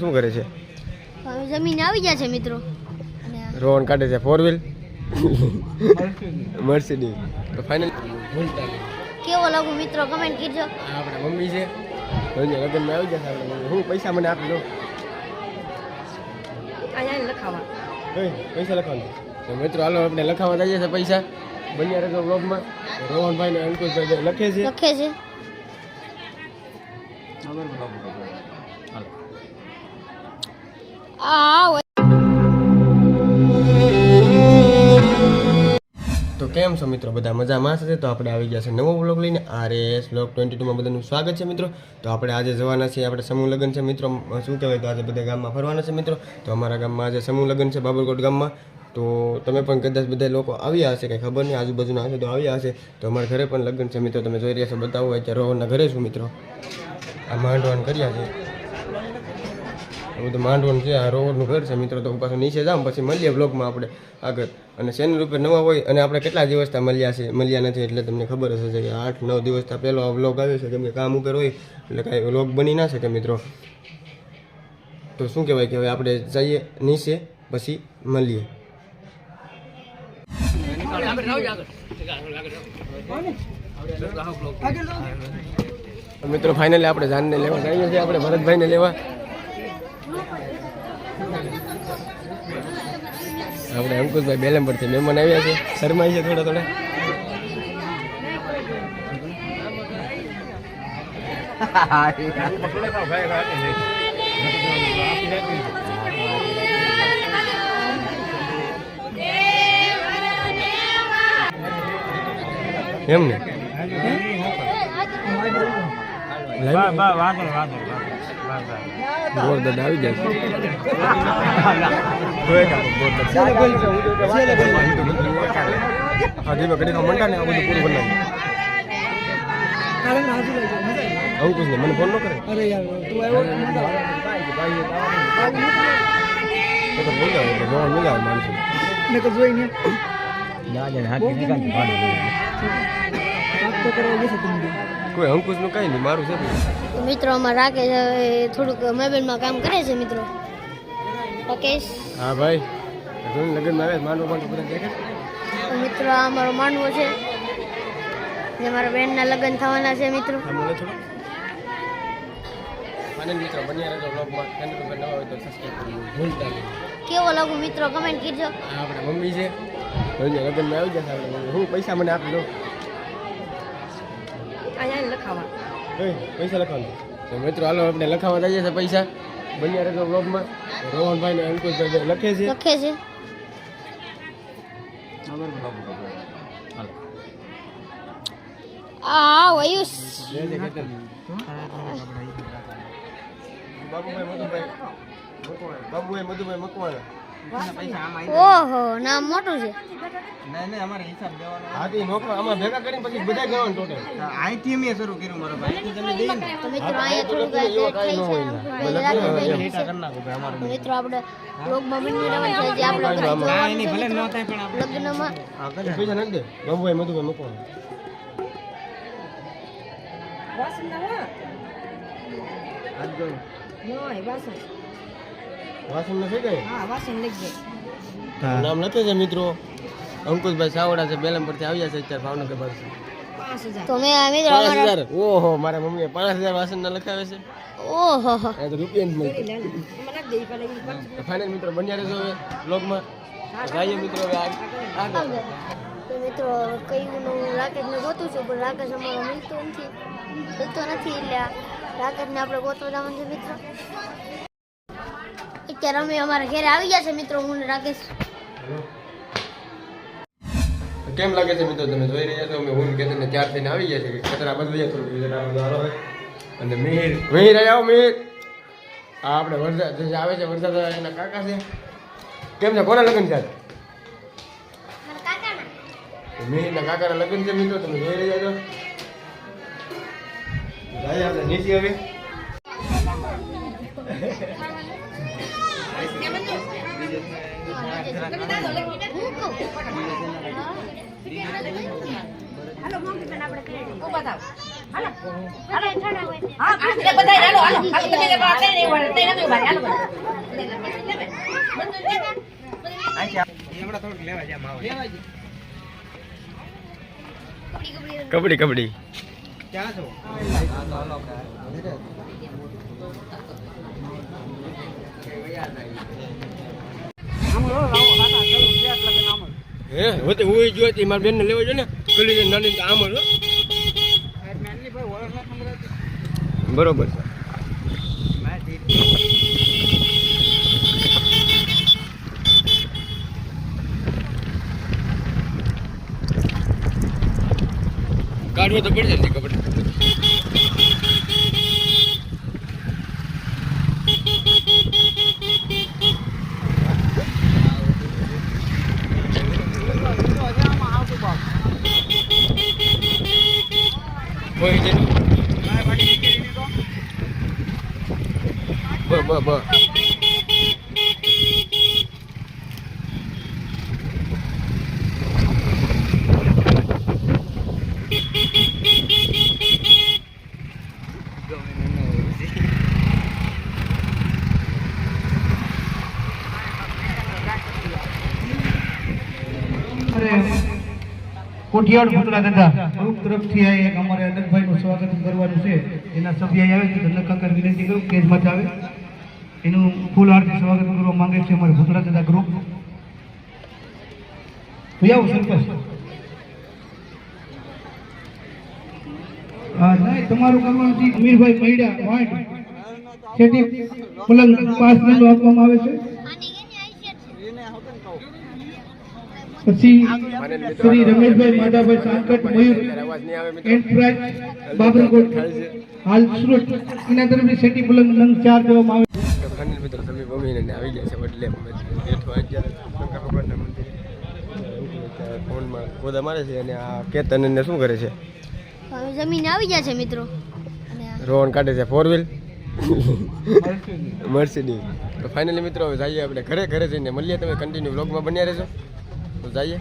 શું કરે છે? જમીન આવી ગયા છે મિત્રો. રોહન કાઢે છે ફોર વ્હીલ મર્સિડીઝ તો ફાઇનલ કેવો લાગુ મિત્રો? કમેન્ટ કરજો. આપણા મમ્મી છે. અહીંયા લગ્નમાં આવી ગયા આપણે હું પૈસા મને આપી દો અહીંયા લખાવા. પૈસા લખવાનું. તો મિત્રો હાલો આપણે લખાવા જઈએ છે પૈસા. બન્યા રહેજો બ્લોગમાં રોહનભાઈ ને અંકુશભાઈ જે લખે છે. લખે છે. આ તો કેમ છો મિત્રો? બધા મજામાં છે તો આપણે આવી ગયા છે નવો બ્લોગ લઈને. આર એસ વ્લોગ ટ્વેન્ટી ટુમાં બધાનું સ્વાગત છે મિત્રો. તો આપણે આજે જવાના છીએ આપણે સમૂહ લગ્ન છે મિત્રો. શું કહેવાય? તો આજે બધા ગામમાં ફરવાના છે મિત્રો. તો અમારા ગામમાં આજે સમૂહ લગ્ન છે બાબરકોટ ગામમાં. તો તમે પણ કદાચ બધા લોકો આવ્યા હશે, કંઈ ખબર નહીં, આજુબાજુના હશે તો આવ્યા હશે. તો અમારા ઘરે પણ લગ્ન છે મિત્રો. તમે જોઈ રહ્યા છો, બતાવો, અત્યારે રોહનના ઘરે છું મિત્રો. આ માંડવાન કર્યા છે. આ બધું માંડવાનું છે, આ રોવરનું ઘર છે મિત્રો, તો હું પાછું નીચે જાઉં, પછી મળીએ બ્લોગમાં આપણે આગળ. અને ચેનલ ઉપર નવા હોય, અને આપણે કેટલા દિવસથી મળ્યા છે, મળ્યા નથી એટલે તમને ખબર હશે કે આઠ નવ દિવસથી પહેલો આ બ્લોગ આવ્યો છે, કેમ કે કામ ઉપર હોય, એટલે કાંઈ બ્લોગ બની ના શકે મિત્રો. તો શું કહેવાય કે હવે આપણે જઈએ નીચે, પછી મળીએ. મિત્રો ફાઇનલી આપણે જાનને લેવા જઈએ છીએ, આપણે ભરતભાઈને લેવા. આપણે અંકુશભાઈ બેલમ પરથી મહેમાન આવ્યા છે. શરમાય છે થોડા થોડા. એમ ને? દાદા આવી જાય હાજી કડી મંડા ને આ બધું પૂરું બનાવી આવું કુછ નહીં મને ફોન ન કરે. અરે યાર તું આવ્યો? તો તો જોવા બોલાવે માણસો ને. તો જોઈને વાત તો કરવા જશે તમે કોઈ અંકુશનું કઈ નહીં મારું છે મિત્રો અમારે રાખે છે થોડુંક મોબાઈલમાં કામ કરે છે મિત્રો. રાકેશ હા ભાઈ જોઈને લગ્નમાં આવે માનવો માંડવો બધા દેખે? મિત્રો આ અમારો માંડવો છે. જે મારા બેનના લગ્ન થવાના છે મિત્રો. મિત્રો બન્યા રહેજો બ્લોગમાં ચેનલ ઉપર નવા હોય તો સબસ્ક્રાઈબ કરવાનું ભૂલતા નહીં. કેવો લાગુ મિત્રો? કમેન્ટ કરજો. આપણા મમ્મી છે. લગ્નમાં આવી જશે આપણે. હું પૈસા મને આપી દો અહીંયા લખાવા. પૈસા લખવાનું? તો મિત્રો હાલો આપણે લખાવા જઈએ છે પૈસા. બન્યા રહેજો બ્લોગમાં રોહનભાઈ ને અંકુશભાઈ લખે છે. લખે છે. આ વયુસ. બાબુભાઈ મધુભાઈ. મકવાણા બાબુભાઈ મધુભાઈ મકવાણા. ઓહો નામ મોટું છે. હાથી નોકરો આમાં ભેગા કરીને પછી બધા ગણવાનું ટોટલ. અહીંથી મેં શરૂ કર્યું મારો ભાઈ. તમે દઈ ને તો મિત્રો અહીંયા થોડું લેટ થઈ છે આપણે અમારો મિત્રો આપણે લોક મમ્મી ને રવા છે જે આપણે ન એની ભલે ન થાય પણ આપણે લગ્નમાં. હા કરે. પૈસા નાખ દે. બાબુભાઈ મધુભાઈ મકવાણા આજ ગણું. વાસણ નથી ગઈ. નામ લખે છે મિત્રો? અંકુશભાઈ સાવડા છે બેલમ પરથી આવ્યા છે અત્યારે ભાવનગર બાજુ તો મે આ મિત્રો પાંચ અમારા હજાર? ઓહો મારા મમ્મીએ પાંચ હજાર વાસણ ના લખાવે છે. ઓહો. હો. એ તો રૂપિયા જ મળશે ફાઇનલ મિત્રો બન્યા રહેજો હવે બ્લોગમાં જઈએ મિત્રો હવે આગ- આગળ. તો મિત્રો કયું રાકેશને ગોતું છું પણ રાકેશ અમારો મિલતો નથી. મિલતો નથી એટલે રાકેશને આપણે ગોતવા જવાનું છે મિત્રો. અત્યારે અમે અમારા ઘરે આવી ગયા છે મિત્રો હું રાકેશ. કેમ લાગે છે મિત્રો તમે જોઈ રહ્યા છો? અમે હું કેતન ને ચાર થઈને આવી ગયા છે કચરા બદલીએ થોડું વિઝિટ આપણું અને મિહિર. મિહિર આવો મિહિર. આ આપણે વરસાદ જે આવે છે વરસાદ એના કાકા છે. કેમ છે? કોના લગ્ન છે? મિહિરના કાકાના લગ્ન છે મિત્રો તમે જોઈ રહ્યા છો. જાય આપણે નીચે હવે. હાલો મોટી બેન આપણે કરી હા એટલે બધા હાલો હાલો હાલો તમે કે આ નહીં વળે તઈ નથી ઊભા હાલો કબડ્ડી કબડ્ડી. ક્યાં છો હે હોતે હું જોઈ હતી મારા બેનને લેવા જોઈએ ને પેલી નાની તો આમ જ બરોબર છે. કાઢવો તો પડશે ને કબડ્ડી કોઈ છે બ બ બ અરે કોઠિયાળ ભૂતળા દાદા ગ્રુપ તરફથી આ એક અમારે અનંતભાઈનું સ્વાગત કરવાનું છે. એના સભ્ય આવે છે ધનકાકર વિનંતી કરું મત આવે. એનું ફૂલ હાર્દિક સ્વાગત કરવા માંગે છે અમારે ભૂતળા દાદા ગ્રુપ આવું સરપંચ. નહીં તમારું કરવાનું છે. અમીરભાઈ મૈડા વાંટ છેટી પલંગ પાસ આપવામાં આવે છે. પછી શ્રી રમેશભાઈ માધાભાઈ સાંકટ મયુર અવાજ નહીં આવે મિત્રો. એન્ટરપ્રાઇઝ બાબરકોટ હાલ સુરત એના તરફથી સેટી પલંગ નંગ ચાર દેવામાં આવે. મિત્રો તમે આવી ગયા છે એટલે બેઠો અત્યારે શંકર ભગવાનના મંદિરે. અત્યારે ફોનમાં ગોદા મારે છે અને આ કેતન શું કરે છે? જમીન આવી ગયા છે મિત્રો. રોહન કાઢે છે ફોર વ્હીલ મર્સિડીઝ તો ફાઇનલી મિત્રો હવે જઈએ આપણે ઘરે ઘરે જઈને. મળીએ તમે કન્ટિન્યુ બ્લોગમાં બન્યા રહેજો. તો જઈએ.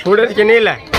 છોડે કે નહીં લાય?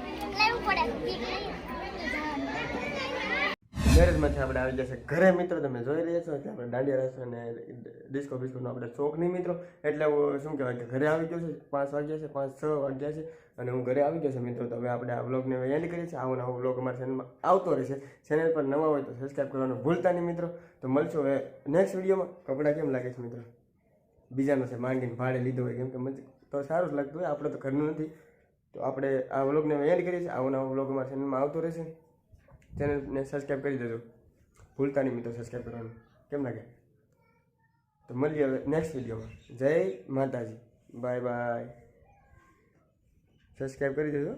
મેરેજમાંથી આપણે આવી જશે. ઘરે મિત્રો તમે જોઈ રહ્યા છો કે આપણે દાંડિયા રસ અને ડિસ્કો બિસ્કોનો આપણે શોખ નહીં મિત્રો. એટલે શું કહેવાય કે ઘરે આવી ગયો છે. પાંચ વાગ્યા છે, પાંચ, છ વાગ્યા છે અને હું ઘરે આવી ગયો છું મિત્રો. તો હવે આપણે આ બ્લોગને એન્ડ કરીએ છીએ. આવો નવો બ્લોગ અમારા ચેનલમાં આવતો રહેશે. ચેનલ પર નવા હોય તો સબસ્ક્રાઈબ કરવાનું ભૂલતા નહીં મિત્રો. તો મળશું હવે નેક્સ્ટ વિડીયોમાં કપડાં કેમ લાગે છે મિત્રો? બીજાનો છે માંગીને ભાડે લીધો હોય. કેમ કે મજ, તો સારું જ લાગતું હોય. આપણે તો ઘરનું નથી. તો આપણે આ વ્લોગને એન્ડ કરીએ છીએ. આવો નવો વ્લોગ અમારા ચેનલમાં આવતો રહેશે. ચેનલને સબસ્ક્રાઈબ કરી દેજો. ભૂલતા નહીં મિત્રો સબસ્ક્રાઈબ કરવાનું. કેમ લાગે? તો મળીએ હવે નેક્સ્ટ વિડીયોમાં જય માતાજી. બાય બાય સબસ્ક્રાઈબ કરી દેજો.